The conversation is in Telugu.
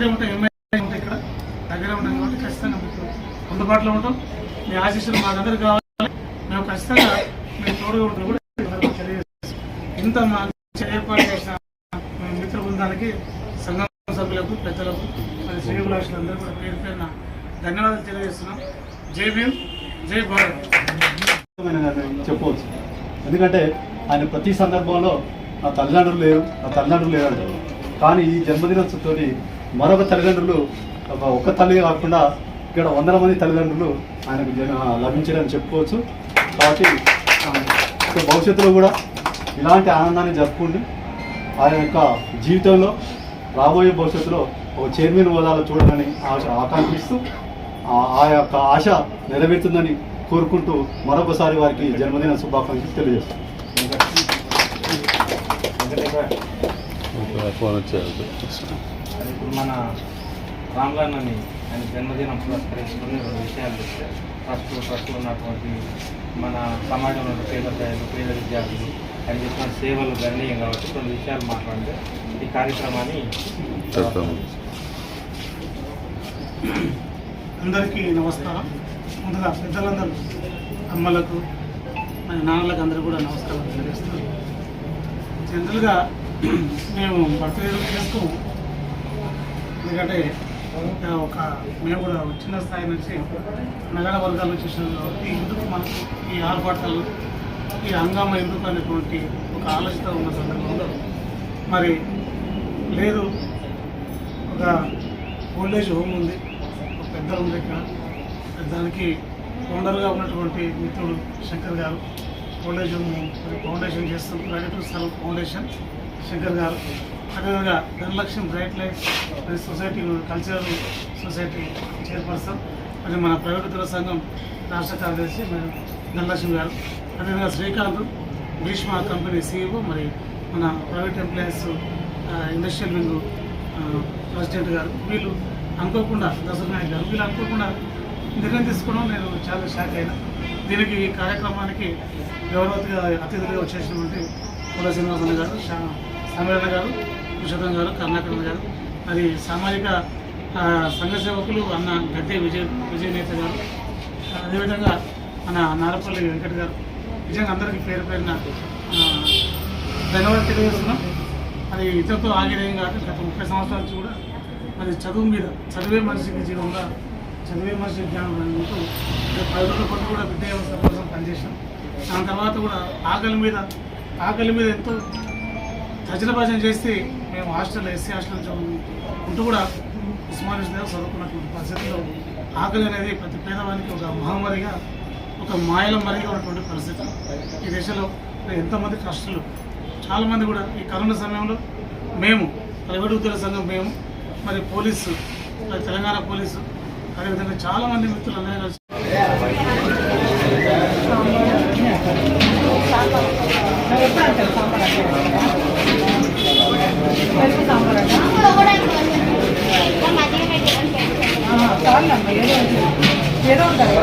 ఇక్కడే ఉంటాం ఎంఐ ఉంటాయి ఇక్కడ దగ్గరే ఉంటాం కాబట్టి ఖచ్చితంగా మీకు అందుబాటులో ఉంటాం. మీ ఆశీస్సులు మాకందరికి కావాలి. మేము ఖచ్చితంగా మేము తోడుగా ఉంటాం కూడా ఇంత మా ఏర్పాటు చేసిన మా మిత్ర బృందానికి సంఘం సభ్యులకు పెద్దలకు మరి శ్రీభిలాషులందరూ కూడా పేరు పేరున ధన్యవాదాలు తెలియజేస్తున్నాం. జై భీమ్ జై భారత్. చెప్పవచ్చు. ఎందుకంటే ఆయన ప్రతి సందర్భంలో నా తల్లిదండ్రులు లేరు నా తల్లిదండ్రులు లేరు అంటారు కానీ ఈ జన్మదినోత్సవంతో మరొక తల్లిదండ్రులు ఒక ఒక్క తల్లి కాకుండా ఇక్కడ వందల మంది తల్లిదండ్రులు ఆయనకు జన లభించారని చెప్పుకోవచ్చు. కాబట్టి భవిష్యత్తులో కూడా ఇలాంటి ఆనందాన్ని జరుపుకుంటూ ఆయన యొక్క జీవితంలో రాబోయే భవిష్యత్తులో ఒక చైర్మన్ హోదాలో చూడాలని ఆశ ఆకాంక్షిస్తూ ఆ- ఆ యొక్క ఆశ నెరవేరుతుందని కోరుకుంటూ మరొకసారి వారికి జన్మదిన శుభాకాంక్షలు తెలియజేస్తాను ఫోన్ వచ్చేది. అది ఇప్పుడు మన రామ్లాన్ అని ఆయన జన్మదినం పురస్కరించుకుని రెండు విషయాలు చెప్పారు. ఫస్ట్ ఫస్ట్ ఉన్నటువంటి మన సమాజంలో పేద ప్రజలు పేద విద్యార్థులు ఆయన చేసిన సేవలు గణనీయం కాబట్టి రెండు విషయాలు మాట్లాడితే ఈ కార్యక్రమాన్ని అందరికీ నమస్కారం. ముందుగా పెద్దలందరూ అమ్మలకు నాన్నలకు అందరూ కూడా నమస్కారం తెలియజేస్తున్నాను జనరల్గా మేము బర్త్డే చేస్తూ ఎందుకంటే ఒక మేము కూడా చిన్న స్థాయి నుంచి నగర వర్గాలు వచ్చేసాం కాబట్టి ఎందుకు మనకు ఈ ఆర్భాటాలు ఈ హంగామా ఎందుకు అనేటువంటి ఒక ఆలోచన ఉన్న సందర్భంలో మరి లేదు. ఒక ఓల్డేజ్ హోమ్ ఉంది ఒక పెద్ద ఉంది ఇక్కడ దానికి ఓనర్గా ఉన్నటువంటి మిత్రుడు శంకర్ గారు. ఫౌండేషన్ ఫౌండేషన్ చేస్తాం ప్రగతి స్థలం ఫౌండేషన్ శంకర్ గారు. అదేవిధంగా ధనలక్ష్మి బ్రైట్ లైట్ మరి సొసైటీ కల్చరల్ సొసైటీ చైర్పర్సన్ మరి మన ప్రైవేట్ సంఘం రాష్ట్ర కార్యదర్శి మరి ధనలక్ష్మి గారు. అదేవిధంగా శ్రీకాంత్ భీష్మ కంపెనీ సీఈఓ మరి మన private employees industrial wing president garu. వీళ్ళు అనుకోకుండా దసరా నాయక్ గారు వీళ్ళు అనుకోకుండా నిర్ణయం తీసుకోవడం నేను చాలా షాక్ అయినా. దీనికి ఈ కార్యక్రమానికి గౌరవతిగా అతిథులుగా వచ్చేసినటువంటి కుల శ్రీనివాసన్న గారు శా- సమీరణ గారు పురుషోత్తం గారు కర్ణాకరణ గారు అది సామాజిక సంఘ సేవకులు అన్న గద్దె విజయ విజయనేత గారు అదేవిధంగా మన నారపల్లి వెంకట్ గారు నిజంగా అందరికీ పేరు పేరున ధన్యవాదాలు తెలియజేస్తున్నాం. అది ఇతరులతో ఆగేదేం కాదు గత ముప్పై సంవత్సరాల నుంచి కూడా అది చదువు మీద చదివే మనిషికి జీవంగా చదివే మనిషి జ్ఞానం అనుకుంటూ పది రోజుల పాటు కూడా విద్యా కోసం పనిచేసాం దాని తర్వాత కూడా ఆకలి మీద ఆకలి మీద ఎంతో తజనభాజన చేసి మేము హాస్టల్ ఎస్సీ హాస్టల్ ఉంటూ కూడా ఉస్మానియా దగ్గర చదువుకున్నటువంటి పరిస్థితిలో ఆకలి అనేది ప్రతి పేదవానికి ఒక మహమ్మారిగా ఒక మాయల మరిగా ఉన్నటువంటి పరిస్థితి. ఈ దేశంలో ఎంతమంది కష్టాలు. చాలామంది కూడా ఈ కరోనా సమయంలో మేము ప్రైవేట్ ఉద్యోగ సంఘం మేము మరి పోలీసు మరి తెలంగాణ పోలీసు అదేవిధంగా చాలామంది మిత్రులు కలిసి ఏదో ఉంటారు